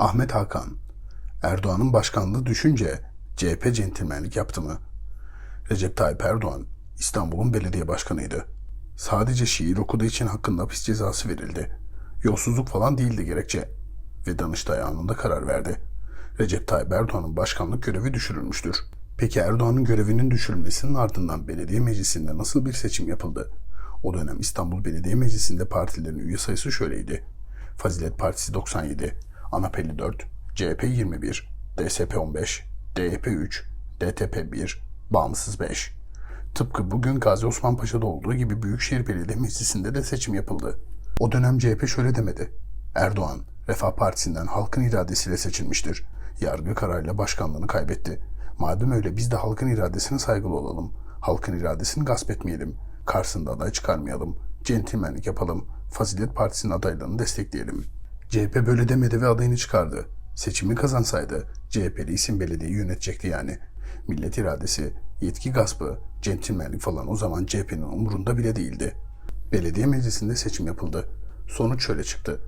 Ahmet Hakan, Erdoğan'ın başkanlığı düşünce CHP centilmenlik yaptı mı? Recep Tayyip Erdoğan, İstanbul'un belediye başkanıydı. Sadece şiir okuduğu için hakkında hapis cezası verildi. Yolsuzluk falan değildi gerekçe. Ve Danıştay anında karar verdi. Recep Tayyip Erdoğan'ın başkanlık görevi düşürülmüştür. Peki Erdoğan'ın görevinin düşürülmesinin ardından belediye meclisinde nasıl bir seçim yapıldı? O dönem İstanbul Belediye Meclisi'nde partilerin üye sayısı şöyleydi. Fazilet Partisi 97, ANAP 54, CHP 21, DSP 15, DYP 3, DTP 1, Bağımsız 5. Tıpkı bugün Gazi Osman Paşa'da olduğu gibi Büyükşehir Belediye Meclisi'nde de seçim yapıldı. O dönem CHP şöyle demedi. Erdoğan, Refah Partisi'nden halkın iradesiyle seçilmiştir. Yargı kararıyla başkanlığını kaybetti. Madem öyle biz de halkın iradesine saygılı olalım. Halkın iradesini gasp etmeyelim. Karşısında aday çıkarmayalım. Centilmenlik yapalım. Fazilet Partisi'nin adaylarını destekleyelim. CHP böyle demedi ve adayını çıkardı. Seçimi kazansaydı CHP'li isim belediyeyi yönetecekti yani. Millet iradesi, yetki gaspı, centilmenlik falan o zaman CHP'nin umurunda bile değildi. Belediye meclisinde seçim yapıldı. Sonuç şöyle çıktı.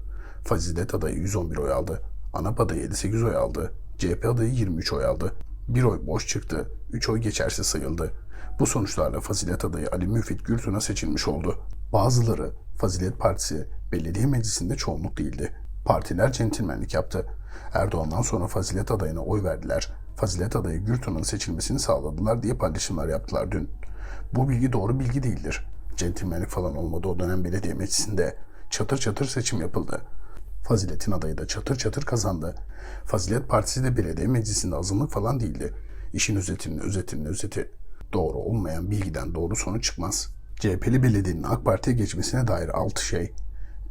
Fazilet adayı 111 oy aldı. ANAP adayı 58 oy aldı. CHP adayı 23 oy aldı. Bir oy boş çıktı. 3 oy geçersiz sayıldı. Bu sonuçlarla Fazilet adayı Ali Müfit Gürtun'a seçilmiş oldu. Bazıları Fazilet Partisi belediye meclisinde çoğunluk değildi. Partiler centilmenlik yaptı. Erdoğan'dan sonra Fazilet adayına oy verdiler. Fazilet adayı Gürtun'un seçilmesini sağladılar diye paylaşımlar yaptılar dün. Bu bilgi doğru bilgi değildir. Centilmenlik falan olmadı o dönem belediye meclisinde. Çatır çatır seçim yapıldı. Fazilet'in adayı da çatır çatır kazandı. Fazilet Partisi de belediye meclisinde azınlık falan değildi. İşin özetinin özetinin özeti. Doğru olmayan bilgiden doğru sonuç çıkmaz. CHP'li belediyenin AK Parti'ye geçmesine dair 6 şey.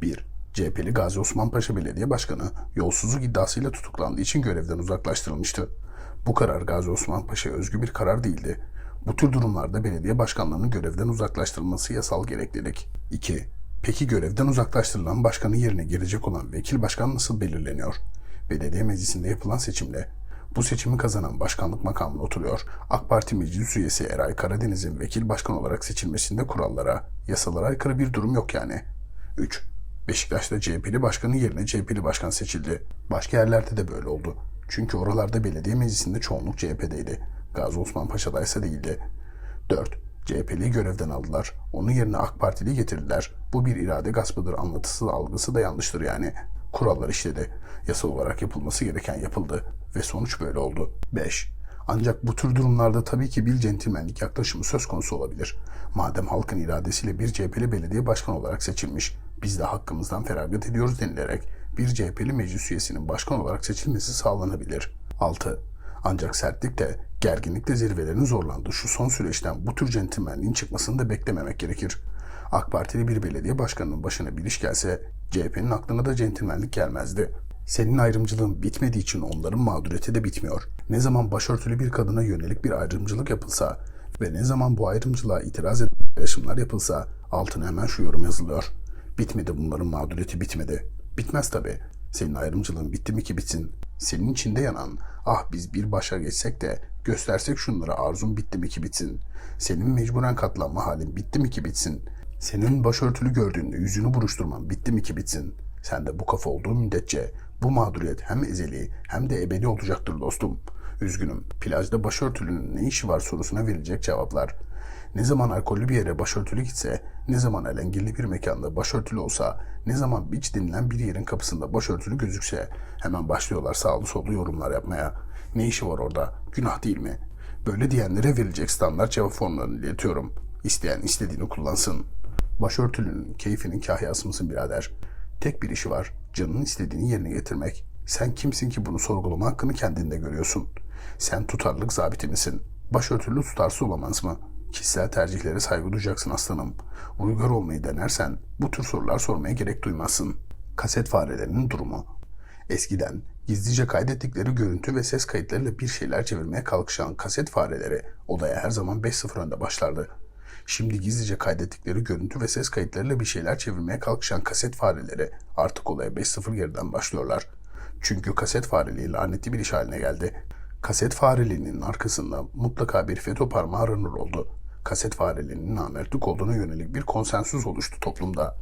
1. CHP'li Gazi Osman Paşa Belediye Başkanı yolsuzluk iddiasıyla tutuklandığı için görevden uzaklaştırılmıştı. Bu karar Gazi Osman Paşa'ya özgü bir karar değildi. Bu tür durumlarda belediye başkanlarının görevden uzaklaştırılması yasal gereklilik. 2. Peki görevden uzaklaştırılan başkanın yerine gelecek olan vekil başkan nasıl belirleniyor? Belediye meclisinde yapılan seçimle bu seçimi kazanan başkanlık makamına oturuyor. AK Parti meclis üyesi Eray Karadeniz'in vekil başkan olarak seçilmesinde kurallara, yasalara aykırı bir durum yok yani. 3. Beşiktaş'ta CHP'li başkanın yerine CHP'li başkan seçildi. Başka yerlerde de böyle oldu. Çünkü oralarda belediye meclisinde çoğunluk CHP'deydi. Gazi Osman Paşa'da ise değildi. 4. CHP'liyi görevden aldılar. Onun yerine AK Partili getirdiler. Bu bir irade gaspıdır anlatısı algısı da yanlıştır yani. Kurallar işledi. Yasal olarak yapılması gereken yapıldı. Ve sonuç böyle oldu. 5. Ancak bu tür durumlarda tabii ki bir centilmenlik yaklaşımı söz konusu olabilir. Madem halkın iradesiyle bir CHP'li belediye başkan olarak seçilmiş, biz de hakkımızdan feragat ediyoruz denilerek bir CHP'li meclis üyesinin başkan olarak seçilmesi sağlanabilir. 6. Ancak sertlikle, gerginlikle zirvelerin zorlandığı şu son süreçten bu tür centilmenliğin çıkmasını da beklememek gerekir. AK Partili bir belediye başkanının başına bir iş gelse CHP'nin aklına da centilmenlik gelmezdi. Senin ayrımcılığın bitmediği için onların mağduriyeti de bitmiyor. Ne zaman başörtülü bir kadına yönelik bir ayrımcılık yapılsa ve ne zaman bu ayrımcılığa itiraz eden paylaşımlar yapılsa altına hemen şu yorum yazılıyor. Bitmedi bunların mağduriyeti bitmedi. Bitmez tabi. Senin ayrımcılığın bitti mi ki bitsin? Senin içinde yanan, ah biz bir başa geçsek de göstersek şunlara arzum bitti mi ki bitsin? Senin mecburen katlanma halin bitti mi ki bitsin? Senin başörtülü gördüğünde yüzünü buruşturman bitti mi ki bitsin? Sen de bu kafa olduğu müddetçe bu mağduriyet hem ezeli hem de ebedi olacaktır dostum. Üzgünüm, plajda başörtülünün ne işi var sorusuna verilecek cevaplar. Ne zaman alkollü bir yere başörtülü gitse, ne zaman alengirli bir mekanda başörtülü olsa, ne zaman biç denilen bir yerin kapısında başörtülü gözükse hemen başlıyorlar sağlı sollu yorumlar yapmaya. Ne işi var orada? Günah değil mi? Böyle diyenlere verilecek standart cevap formlarını iletiyorum. İsteyen istediğini kullansın. Başörtülünün keyfinin kahyası mısın birader? Tek bir işi var. Canının istediğini yerine getirmek. Sen kimsin ki bunu sorgulama hakkını kendinde görüyorsun? Sen tutarlılık zabiti misin? Başörtülü tutarsız olamaz mı? Kişisel tercihlere saygı duyacaksın aslanım. Uygar olmayı denersen bu tür sorular sormaya gerek duymazsın. Kaset farelerinin durumu. Eskiden gizlice kaydettikleri görüntü ve ses kayıtlarıyla bir şeyler çevirmeye kalkışan kaset fareleri odaya her zaman 5-0 önde başlardı. Şimdi gizlice kaydettikleri görüntü ve ses kayıtlarıyla bir şeyler çevirmeye kalkışan kaset fareleri artık olaya 5-0 geriden başlıyorlar. Çünkü kaset fareliği lanetli bir iş haline geldi. Kaset fareliğinin arkasında mutlaka bir FETÖ parmağı aranır oldu. Kaset fareliğinin namertlik olduğuna yönelik bir konsensüs oluştu toplumda.